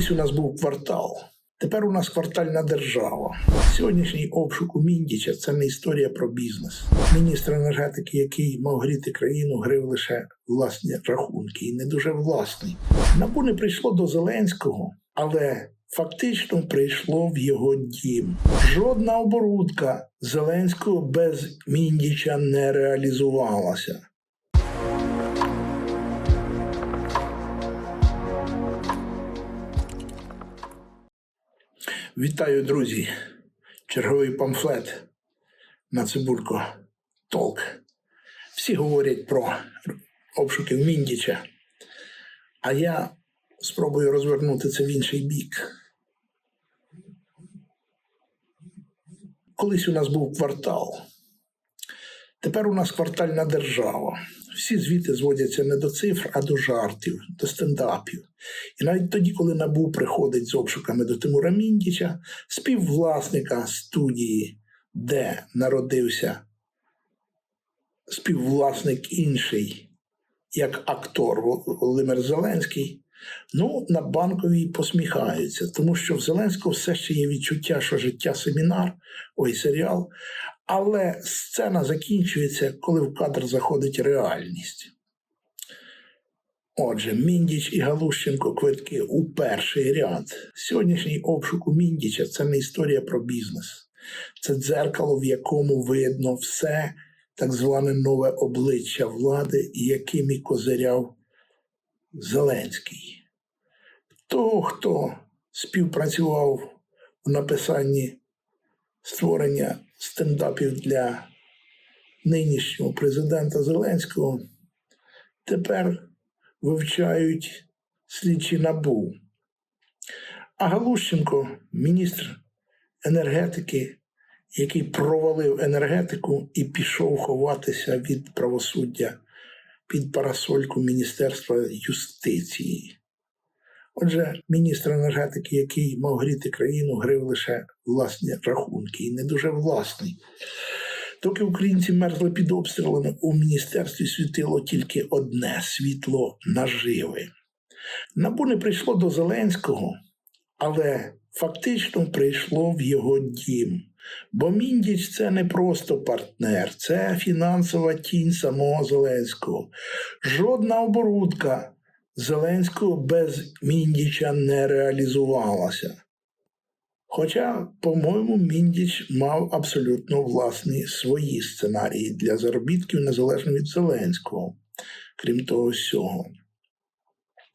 Колись у нас був квартал. Тепер у нас квартальна держава. Сьогоднішній обшук у Міндіча це не історія про бізнес. Міністр енергетики, який мав гріти країну, грив лише власні рахунки, і не дуже власний. Набу не прийшло до Зеленського, але фактично прийшло в його дім. Жодна оборудка Зеленського без Міндіча не реалізувалася. Вітаю, друзі! Черговий памфлет на цибулько Толк. Всі говорять про обшуки в Міндіча, а я спробую розвернути це в інший бік. Колись у нас був квартал. Тепер у нас квартальна держава. Всі звіти зводяться не до цифр, а до жартів, до стендапів. І навіть тоді, коли Набу приходить з обшуками до Тимура Міндіча, співвласника студії, де народився співвласник інший, як актор Володимир Зеленський, ну, на банковій посміхаються, тому що в Зеленського все ще є відчуття, що життя семінар, ой, серіал. Але сцена закінчується, коли в кадр заходить реальність. Отже, Міндіч і Галущенко квитки у перший ряд. Сьогоднішній обшук у Міндіча це не історія про бізнес, це дзеркало, в якому видно все так зване нове обличчя влади, яким і козиряв Зеленський. Того, хто співпрацював у написанні створення стендапів для нинішнього президента Зеленського, тепер вивчають слідчі набу. А Галущенко, міністр енергетики, який провалив енергетику і пішов ховатися від правосуддя під парасольку Міністерства юстиції. Отже, міністр енергетики, який мав гріти країну, грив лише власні рахунки, і не дуже власний. Доки українці мерзли під обстрілами, у міністерстві світило тільки одне світло наживи. Набу не прийшло до Зеленського, але фактично прийшло в його дім. Бо Міндіч це не просто партнер, це фінансова тінь самого Зеленського. Жодна оборудка Зеленського без Міндіча не реалізувалася. Хоча, по-моєму, Міндіч мав абсолютно власні свої сценарії для заробітків незалежно від Зеленського, крім того всього.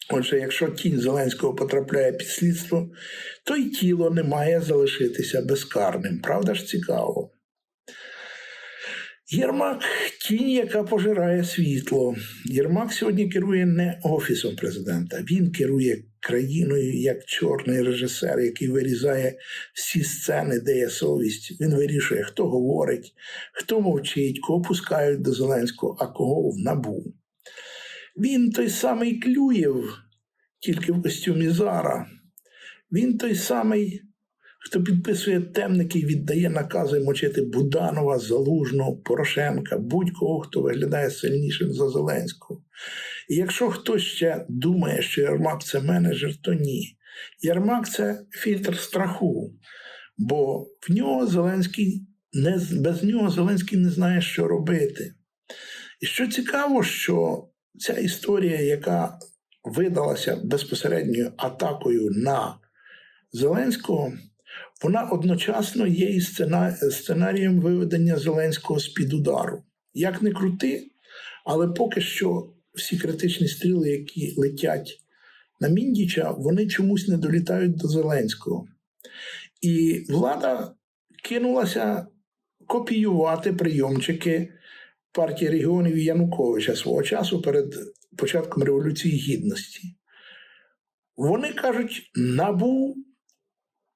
Отже, якщо тінь Зеленського потрапляє під слідство, то й тіло не має залишитися безкарним. Правда ж цікаво? Єрмак тінь, яка пожирає світло. Єрмак сьогодні керує не офісом президента, він керує країною як чорний режисер, який вирізає всі сцени, де є совість. Він вирішує, хто говорить, хто мовчить, кого пускають до Зеленського, а кого в набу. Він той самий Клюєв, тільки в костюмі Зара. Він той самий хто підписує темники і віддає накази мочити Буданова, Залужного, Порошенка, будь-кого, хто виглядає сильнішим за Зеленського. І якщо хтось ще думає, що Ярмак це менеджер, то ні. Ярмак це фільтр страху, бо в нього Зеленський не, без нього Зеленський не знає, що робити. І що цікаво, що ця історія, яка видалася безпосередньою атакою на Зеленського, вона одночасно є і сценарієм виведення Зеленського з під удару. Як не крути, але поки що всі критичні стріли, які летять на Міндіча, вони чомусь не долітають до Зеленського. І влада кинулася копіювати прийомчики партії регіонів Януковича свого часу перед початком Революції Гідності. Вони кажуть, набу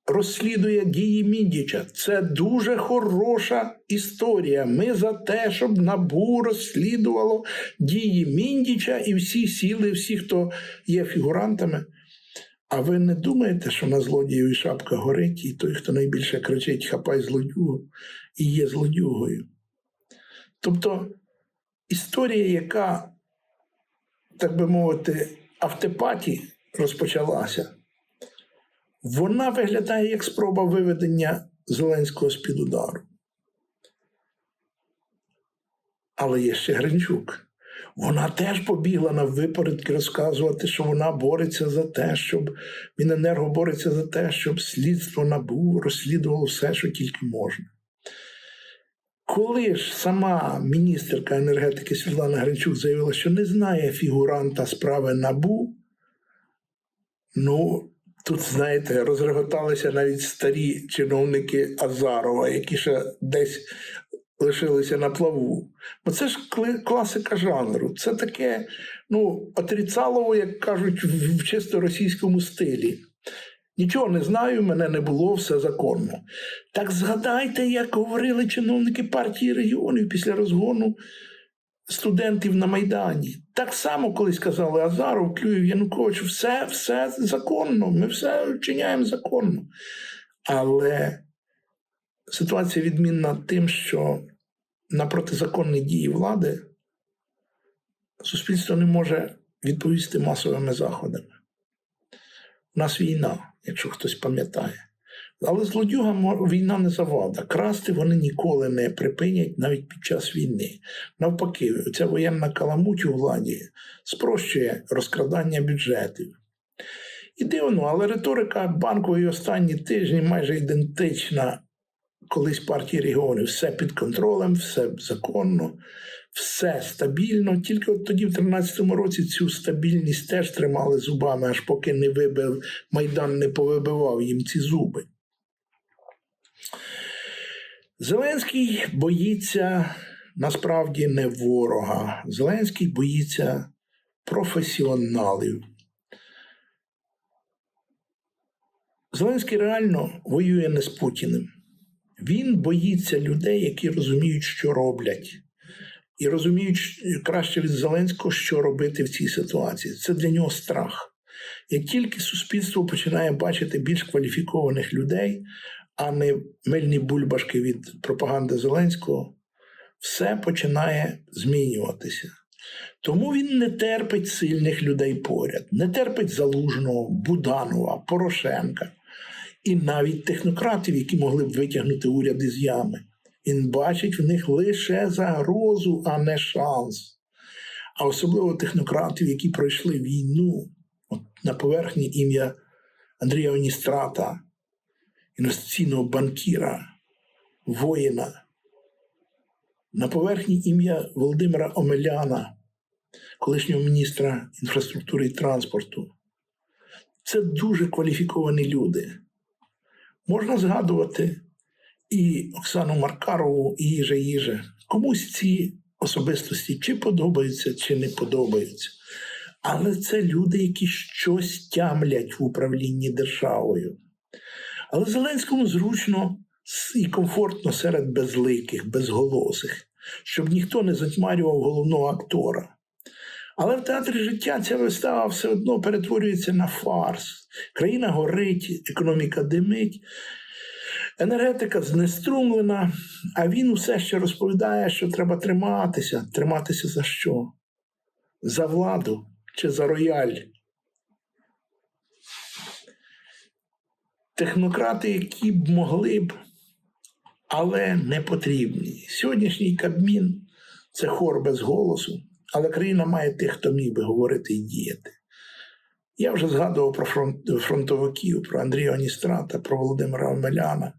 розслідує дії Міндіча. Це дуже хороша історія. Ми за те, щоб набу розслідувало дії Міндіча і всі сіли, всі, хто є фігурантами. А ви не думаєте, що на злодіїв шапка горить, і той, хто найбільше кричить Хапай злодюгу, і є злодюгою? Тобто історія, яка, так би мовити, автопаті розпочалася вона виглядає як спроба виведення Зеленського з-під удару. Але є ще Гринчук. Вона теж побігла на випередки розказувати, що вона бореться за те, щоб Міненерго бореться за те, щоб слідство набу розслідувало все, що тільки можна. Коли ж сама міністерка енергетики Світлана Гринчук заявила, що не знає фігуранта справи набу, ну тут, знаєте, розреготалися навіть старі чиновники Азарова, які ще десь лишилися на плаву. Бо це ж класика жанру. Це таке, ну, отрицалово, як кажуть, в чисто російському стилі. Нічого не знаю, мене не було, все законно. Так згадайте, як говорили чиновники партії регіонів після розгону студентів на Майдані. Так само колись казали Азаров, Клюєв, Янукович, все, все законно, ми все вчиняємо законно. Але ситуація відмінна тим, що на протизаконні дії влади суспільство не може відповісти масовими заходами. У нас війна, якщо хтось пам'ятає. Але злодюгам війна не завада. Красти вони ніколи не припинять навіть під час війни. Навпаки, ця воєнна каламуть у владі спрощує розкрадання бюджетів. І дивно, але риторика банкової останні тижні майже ідентична колись партії регіонів. Все під контролем, все законно, все стабільно. Тільки от тоді, в 2013 році, цю стабільність теж тримали зубами, аж поки не вибив Майдан, не повибивав їм ці зуби. Зеленський боїться насправді не ворога. Зеленський боїться професіоналів. Зеленський реально воює не з Путіним. Він боїться людей, які розуміють, що роблять, і розуміють краще від Зеленського, що робити в цій ситуації. Це для нього страх. Як тільки суспільство починає бачити більш кваліфікованих людей, а не мильні бульбашки від пропаганди Зеленського, все починає змінюватися. Тому він не терпить сильних людей поряд, не терпить Залужного, Буданова, Порошенка і навіть технократів, які могли б витягнути уряд із ями. Він бачить в них лише загрозу, а не шанс. А особливо технократів, які пройшли війну От на поверхні ім'я Андрія Оністрата, інвестиційного банкіра, воїна. На поверхні ім'я Володимира Омеляна, колишнього міністра інфраструктури і транспорту. Це дуже кваліфіковані люди. Можна згадувати і Оксану Маркарову, і Їжа Їжа. Комусь ці особистості чи подобаються, чи не подобаються. Але це люди, які щось тямлять в управлінні державою. Але Зеленському зручно і комфортно серед безликих, безголосих, щоб ніхто не затьмарював головного актора. Але в театрі життя ця вистава все одно перетворюється на фарс. Країна горить, економіка димить, енергетика знеструмлена, а він усе ще розповідає, що треба триматися. Триматися за що? За владу чи за рояль? Технократи, які б могли б, але не потрібні. Сьогоднішній Кабмін це хор без голосу, але країна має тих, хто міг би говорити і діяти. Я вже згадував про фронт, фронтовиків, про Андрія Оністрата, про Володимира Омеляна.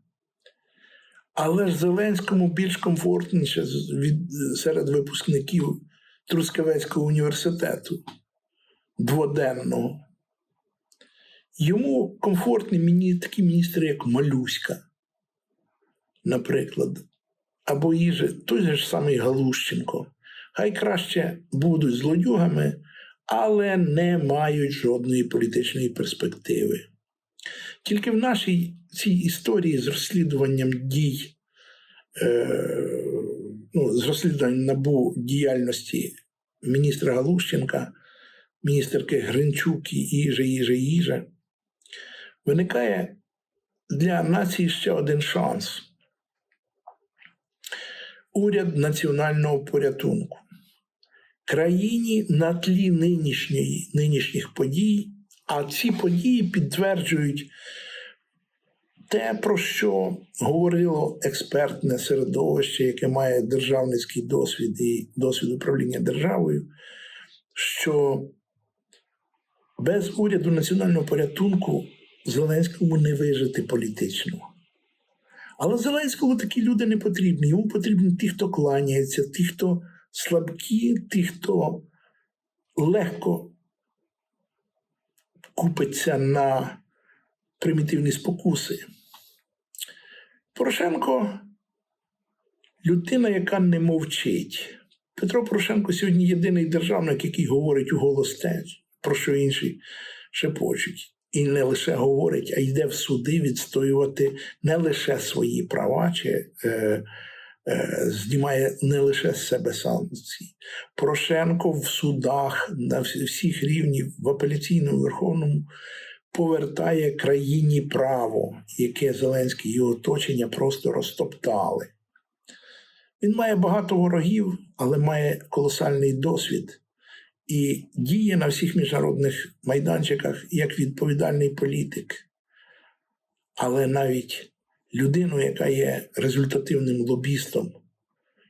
Але ж Зеленському більш комфортніше від, серед випускників Трускавецького університету дводенного. Йому комфортні такі міністри, як Малюська, наприклад, або їжа, той ж самий Галущенко. Хай краще будуть злодюгами, але не мають жодної політичної перспективи. Тільки в нашій цій історії з розслідуванням дій, е, ну, з розслідуванням набу діяльності міністра Галущенка, міністерки Гринчук і їжа, їжа, їжа, виникає для нації ще один шанс. Уряд національного порятунку. Країні на тлі нинішньої, нинішніх подій, а ці події підтверджують те, про що говорило експертне середовище, яке має державницький досвід і досвід управління державою, що без уряду національного порятунку Зеленському не вижити політично. Але Зеленському такі люди не потрібні. Йому потрібні ті, хто кланяється, ті, хто слабкі, ті, хто легко купиться на примітивні спокуси. Порошенко людина, яка не мовчить. Петро Порошенко сьогодні єдиний державник, який говорить у голос те, про що інші шепочуть. І не лише говорить, а йде в суди відстоювати не лише свої права, чи е, е, знімає не лише з себе санкції. Порошенко в судах на всі- всіх рівнів, в апеляційному верховному, повертає країні право, яке Зеленський і його оточення просто розтоптали. Він має багато ворогів, але має колосальний досвід і діє на всіх міжнародних майданчиках як відповідальний політик. Але навіть людину, яка є результативним лобістом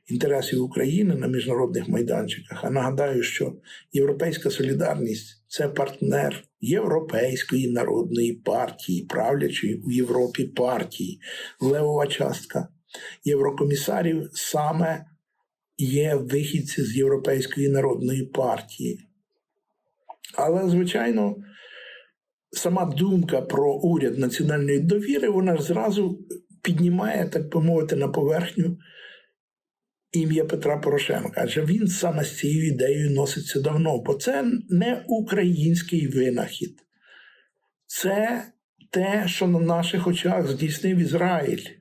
інтересів України на міжнародних майданчиках. А нагадаю, що Європейська солідарність це партнер Європейської народної партії, правлячої у Європі партії, левова частка єврокомісарів саме є вихідці з Європейської народної партії. Але, звичайно, сама думка про уряд національної довіри, вона ж зразу піднімає, так би мовити, на поверхню ім'я Петра Порошенка. Адже він саме з цією ідеєю носиться давно, бо це не український винахід. Це те, що на наших очах здійснив Ізраїль.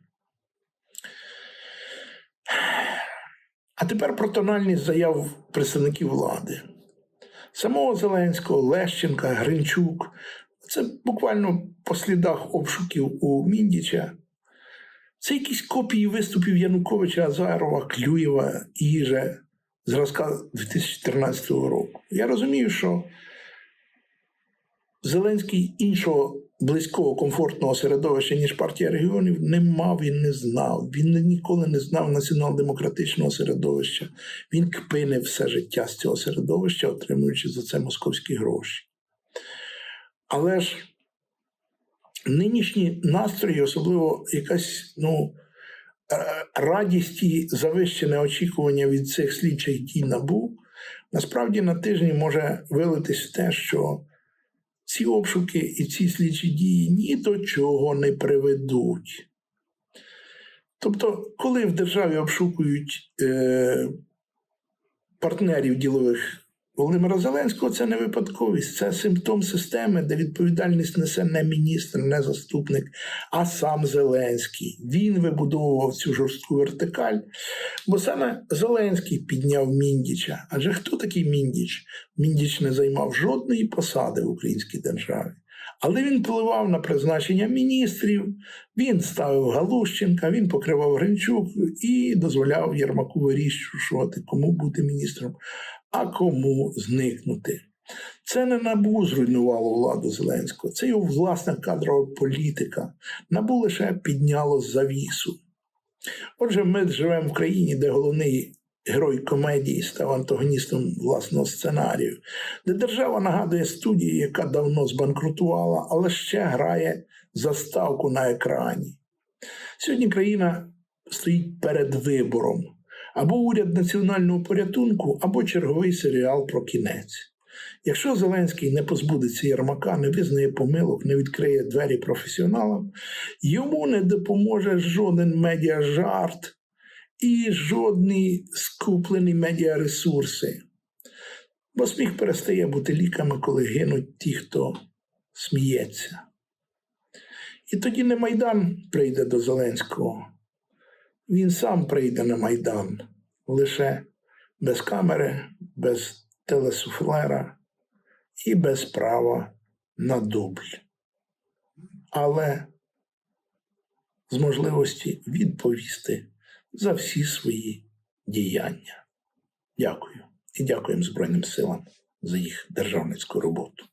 А тепер про тональність заяв представників влади. Самого Зеленського, Лещенка, Гринчук. Це буквально по слідах обшуків у Міндіча. Це якісь копії виступів Януковича, Азарова, Клюєва, Іже зразка 2014 року. Я розумію, що Зеленський іншого близького комфортного середовища, ніж партія регіонів, не мав і не знав. Він ніколи не знав націонал-демократичного середовища. Він кпинив все життя з цього середовища, отримуючи за це московські гроші. Але ж нинішні настрої, особливо якась ну, е, радість і завищене очікування від цих слідчих дій набу, насправді на тижні може вилитись в те, що ці обшуки і ці слідчі дії ні до чого не приведуть. Тобто, коли в державі обшукують е, партнерів ділових Володимира Зеленського, це не випадковість, це симптом системи, де відповідальність несе не міністр, не заступник, а сам Зеленський. Він вибудовував цю жорстку вертикаль, бо саме Зеленський підняв Міндіча. Адже хто такий Міндіч? Міндіч не займав жодної посади в українській державі. Але він впливав на призначення міністрів, він ставив Галущенка, він покривав Гринчук і дозволяв Єрмаку вирішувати, кому бути міністром, а кому зникнути. Це не набу зруйнувало владу Зеленського, це його власна кадрова політика. Набу лише підняло завісу. Отже, ми живемо в країні, де головний герой комедії став антагоністом власного сценарію, де держава нагадує студію, яка давно збанкрутувала, але ще грає заставку на екрані. Сьогодні країна стоїть перед вибором або уряд національного порятунку, або черговий серіал про кінець. Якщо Зеленський не позбудеться Єрмака, не визнає помилок, не відкриє двері професіоналам, йому не допоможе жоден медіажарт і жодні скуплені медіаресурси. Бо сміх перестає бути ліками, коли гинуть ті, хто сміється. І тоді не Майдан прийде до Зеленського. Він сам прийде на Майдан лише без камери, без телесуфлера і без права на дубль. Але з можливості відповісти за всі свої діяння. Дякую. І дякуємо Збройним силам за їх державницьку роботу.